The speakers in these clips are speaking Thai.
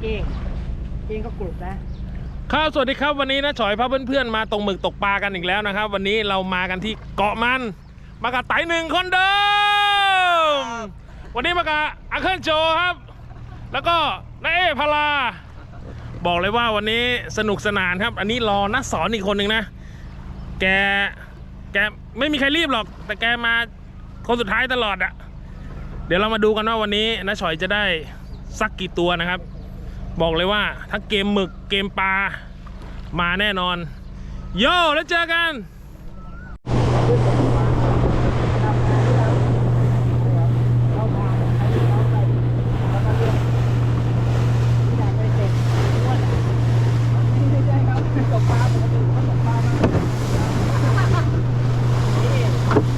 เก้งเก้งก็กรุบนะครับสวัสดีครับวันนี้นะฉอยพาเพื่อนๆมาตรงหมึกตกปลากันอีกแล้วนะครับ วันนี้เรามากันที่เกาะมัน มากับไต่หนึ่งคนเดิม วันนี้มากับอังเคิลโจครับ แล้วก็นายเอพาราบอกเลยว่าวันนี้สนุกสนานครับ อันนี้รอนักสอนอีกคนหนึ่งนะ แกแกไม่มีใครรีบหรอก แต่แกมาคนสุดท้ายตลอดอะเดี๋ยวเรามาดูกันว่าวันนี้น้าฉอยจะได้สักกี่ตัวนะครับ บอกเลยว่าถ้าเกมหมึกเกมปลามาแน่นอน โย่แล้วเจอกันเข้าทางให้เขาไปแล้วก็เลือกที่ไหนไม่เสร็จอ้วนอะไม่ใช่ครับตกปลาปกติเขาตกปลามานี่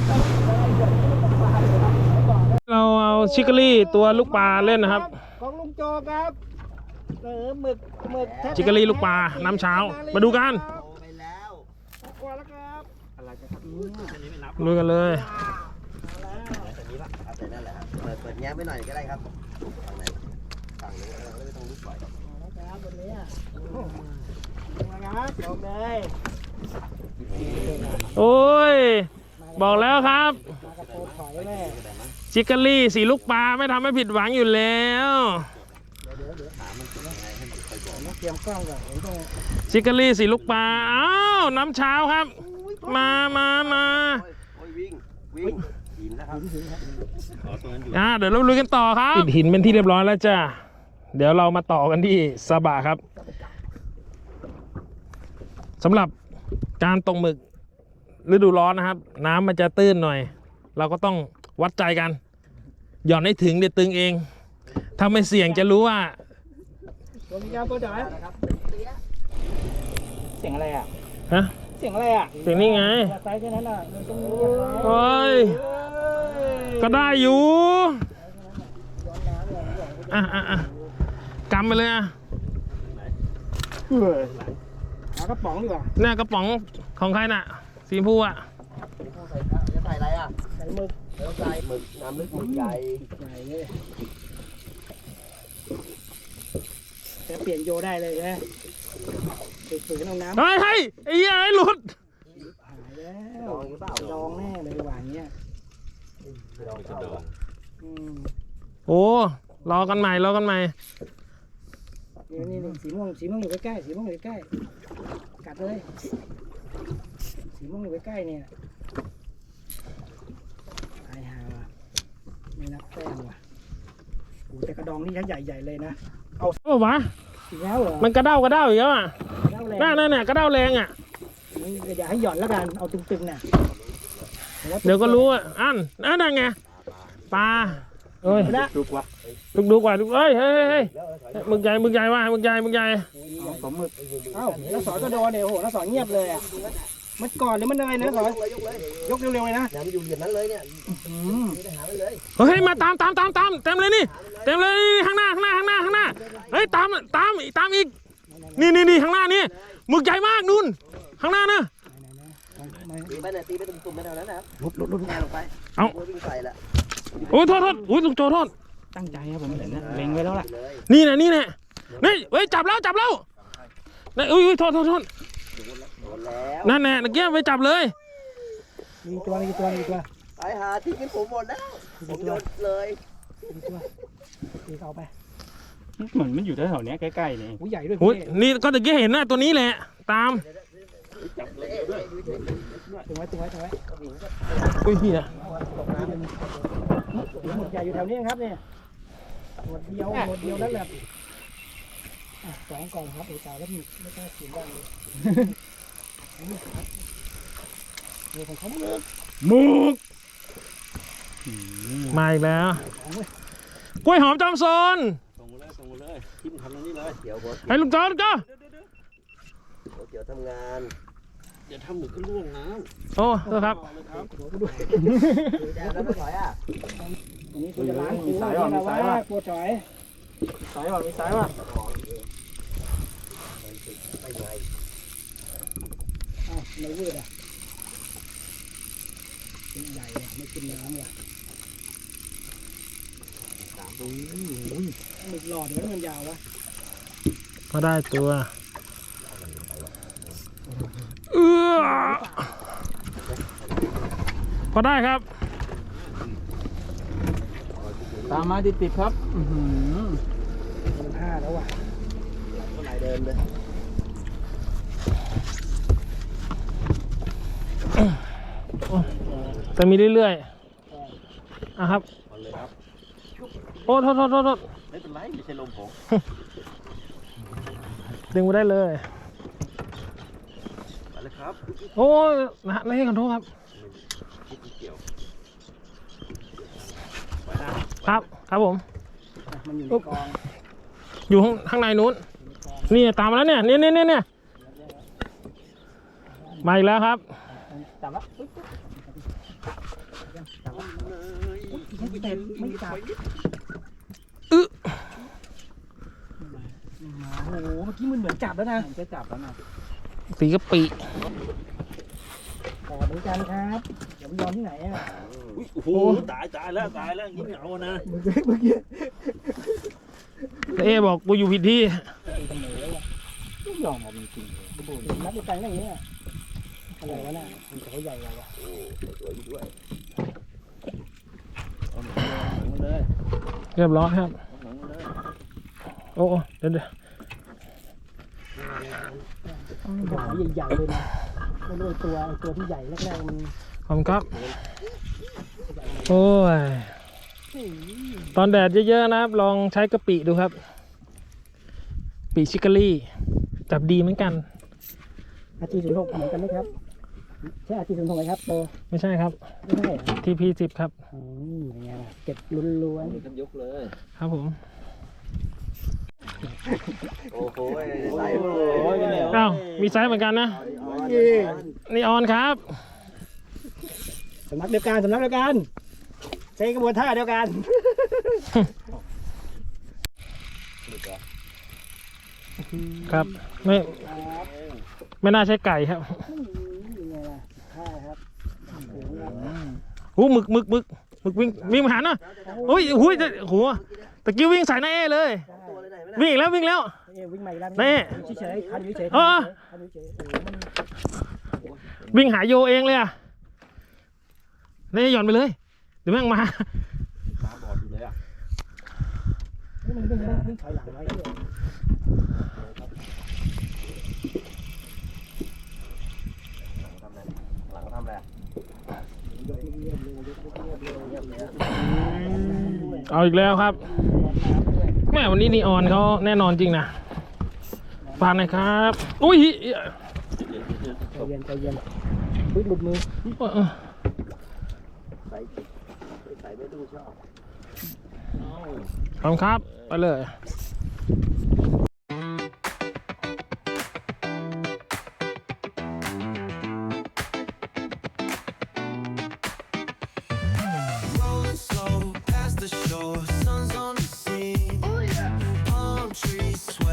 ต้องต้องเกิดตกปลาเลยครับเขาบอกนะเราเอาชิคกรี่ตัวลูกปลาเล่นนะครับ ของลุงโจครับ เออหมึกหมึกแท้ๆจิกกะลีลูกปลาน้ำเช้ามาดูกันโตไปแล้วกว่าแล้วครับอะไรจะครับลุยกันเลยแต่นี้ป่ะเอาแต่นั่นแหละครับเปิดเปิดแง้มไว้หน่อยก็ได้ครับฝั่งไหนฝั่งนู้นเออไม่ต้องลุกบ่อยแล้วครับวันนี้อะมาครับลงเลยโอ้ย บอกแล้วครับ มากระโปรงถอยแม่ชิคกรี่สีลูกปลาไม่ทำให้ผิดหวังอยู่แล้วเตรียมกล้องก่อนผมต้องชิคกรี่สีลูกปลาอ้าวน้ำเช้าครับ มามามาโอ้ยวิ่งวิ่งหินนะครับอ่าเดี๋ยวเราลุยกันต่อครับติดหินเป็นที่เรียบร้อยแล้วจ้าเดี๋ยวเรามาต่อกันที่ซาบะครับสำหรับการตกหมึกฤดูร้อนนะครับ น้ำมันจะตื้นหน่อย เราก็ต้องวัดใจกัน หย่อนให้ถึงเดี๋ยวตึงเอง ถ้าไม่เสี่ยงจะรู้ว่า ตัวมีการตัวจ๋อยเสียงอะไรอะ ฮะ เสียงอะไรอะเสียงนี่ไงไซส์แค่นั้นอะมันต้องโอ้ย ก็ได้อยู่ อะอะอะกำไปเลยอะหากระป๋องดีกว่าเนี่ยกระป๋องของใครน่ะ สีชมพูอะจะใส่อะไรอะ ใส่หมึกเดี๋ยวใส่หมึกน้ำลึกหมึกใหญ่ใหญ่เลย จะเปลี่ยนโยได้เลยใช่ไหมฝืนๆเอาน้ำเฮ้ยเฮ้ยไอ้เหี้ยไอ้หลุดหายแล้วดองหรือเปล่าดองแน่เลยหวานเนี้ยดองจะดองอืมโอ้รอกันใหม่รอกันใหม่ นี่นี่นี่สีม่วงสีม่วงอยู่ใกล้ๆสีม่วงอยู่ใกล้กัดเลยสีม่วงอยู่ใกล้ๆเนี่ยไอ้ห่าว่ะไม่นับแต้มว่ะโอ้แต่กระดองนี่ยักษ์ใหญ่ๆเลยนะ เอ้าวะ อีกแล้วเหรอมันกระเด้ากระเด้าอีกแล้วอะแล้วแรงน่าน่าเนี่ยกระเด้าแรงอะอย่าให้หย่อนแล้วกัน เอาตึงๆน่ะเดี๋ยวก็รู้อะอันนั่นน่ะไงปลาเอ้ยนะดุกว่ะดุกดุกว่ะดุกเอ้ยเฮ้ยเฮ้ยเฮ้ยหมึกใหญ่หมึกใหญ่ว่ะหมึกใหญ่หมึกใหญ่ สมมึกเอ้าน้าสอนก็โดนเนี่ยโอ้โหน้าสอนเงียบเลยอะ มันก่อนหรือมันอะไรนะน้าสอนยกเลยยกเลยยกเร็วๆเลยนะน้ำมันอยู่เหยียบนั้นเลยเนี่ยอืมนี่ไปหามันเลยเฮ้ยมาตามตามตามตามเต็มเลยนี่เต็มเลยนี่ข้างหน้าข้างหน้าข้างหน้าข้างหน้าเฮ้ยตามตามตามอีกนี่นี่นี่ข้างหน้านี่หมึกใหญ่มากนู่นข้างหน้านะตีไปเนี่ยตีไปตุ่มๆไปแถวนั้นนะครับลุดลุดลุดแทงลงไปเอ้าโยวิ่งใส่ละโอ้ยโทษโทษโอ้ยลุงโจโทษตั้งใจครับผมเห็นนะเล็งไว้แล้วล่ะเลยนี่นะนี่นะนี่เฮ้ยจับแล้วจับแล้วนี่อุ้ยอุ้ยโทษโทษโทษ โดนแล้วนั่นแน่ตะเกียบไปจับเลย มีตัวมีตัวมีตัวไปหาที่กินผมหมดแล้วผมโยนเลยมีตัวตีเขาไปเหมือนมันอยู่แถวๆเนี้ยใกล้ๆนี่หูใหญ่ด้วยโอ้ยพี่นี่ก็ตะเกียบเห็นนะตัวนี้แหละ ตามตึงไว้ตึงไว้ตึงไว้อุ้ยพี่อะหมดใหญ่อยู่แถวนี้ครับเนี่ยหมดเดียวหมดเดียวแล้วแบบอะสองกล่องครับโอ้ตายแล้วมีไม่กล้ากินได้เลย นี่ครับนี่ของเขาหมดหมึกมาอีกแล้วกล้วยหอมจอมซนส่งมาเลยส่งมาเลยทิมทำตรงนี้เลยเดี๋ยวหัวไอ้ลุงจอลุงจอหัวเกี่ยวทำงานเดี๋ยวทำหมึกก็ล่วงน้โอ้โทษครับแล้วไม่ถอยอะอันนี้คุณจะล้างคูนี่นะว่าปวดจ่อยสายว่ะมีสายว่ะ ไม่ไงอ้าวไม่วืดอะเป็นใหญ่อะไม่กินน้ำว่ะหมึกหลอดหรือว่ามันยาววะมาได้ตัวเอื้อพอได้ครับ ตามมาติดติดๆครับ อือหือเป็นห้าแล้วว่ะเท่าไหร่เดิมเลย แต่มีเรื่อยๆอะครับ เอาเลยครับ โอ้โทษโทษโทษโทษไม่เป็นไรไม่ใช่ลมผมดึงมาได้เลย มาเลยครับโอ้ยนะนี่ขอโทษครับคิดไม่เกี่ยวครับ ครับผม มันอยู่ในกองอยู่ข้างข้างในนู้น นี่ตามมาแล้วเนี่ยเนี่ยเนี่ยเนี่ยเนี่ยมาอีกแล้วครับ จับแล้ว ไม่เต็มไม่จับอึโอ้โห เมื่อกี้มันเหมือนจับแล้วนะมันจะจับแล้วนะสีกะปิขอเหมือนกันครับเดี๋ยวมันยอมที่ไหนอะโอ้โห ตายตายแล้วตายแล้วยิ่งเอานะเมื่อกี้เมื่อกี้เอ๊บอกกูอยู่ผิดที่ย้อะไม่ยอมเอาจริงๆเลยโอ้โหนับด้ยังเงี้ยอะไรวะน่ะมันตัวใหญ่กว่า วะเอาหนูมาเลยเรียบร้อยครับ เอาหนูมาเลยโอ้โอ้เดี๋ยวเดี๋ยวตัวใหญ่ๆเลยนะไม่รู้ไอ้ตัวไอ้ตัวที่ใหญ่แรกๆมันขอบคุณครับ โอ้ย ตอนแดดเยอะๆนะครับ ลองใช้กะปิดูครับ ปีชิคารี่ จับดีเหมือนกัน อาจีศูนย์หกเหมือนกันไหมครับ ใช่อาจีศูนย์หกไหมครับโตไม่ใช่ครับ ไม่ใช่เหรอ TP 10ครับ อืมเป็นไงล่ะเก็บล้วนกันยกเลย ครับผมโอ้โหไล่โอ้ยกันแล้วอ้าวมีไซส์เหมือนกันนะ นี่ออนครับ ๆสำนักเดียวกันสำนักเดียวกันใช้กระบวนท่าเดียวกันครับ ไม่ ไม่น่าใช่ไก่ครับ ยังไงล่ะท่าครับโอ้โหครับ หูหมึกหมึกหมึกหมึกวิ่งวิ่งมาหาน่ะอุ้ยหุ้ยจะโหตะกี้วิ่งใส่น้าเอเลยแน่เลย วิ่งอีกแล้ววิ่งแล้วเอ้วิ่งใหม่แล้วนี่เฉยๆคันเฉยๆเออวิ่งหาโยเองเลยอะนี่หย่อนไปเลยเดี๋ยวแม่งมาตาบอดอยู่เลยอะมันวิ่งวิ่งถอยหลังไว้เนี่ยหลังทำอะไร เอาอีกแล้วครับ แม่วันนี้นีออนเขาแน่นอนจริงนะฝากหน่อยครับ อุ้ยใจเย็นใจเย็นวิ่งหลุดมือเออใส่ใส่ไม่ดูชอบขอบคุณครับ ไปเลยใ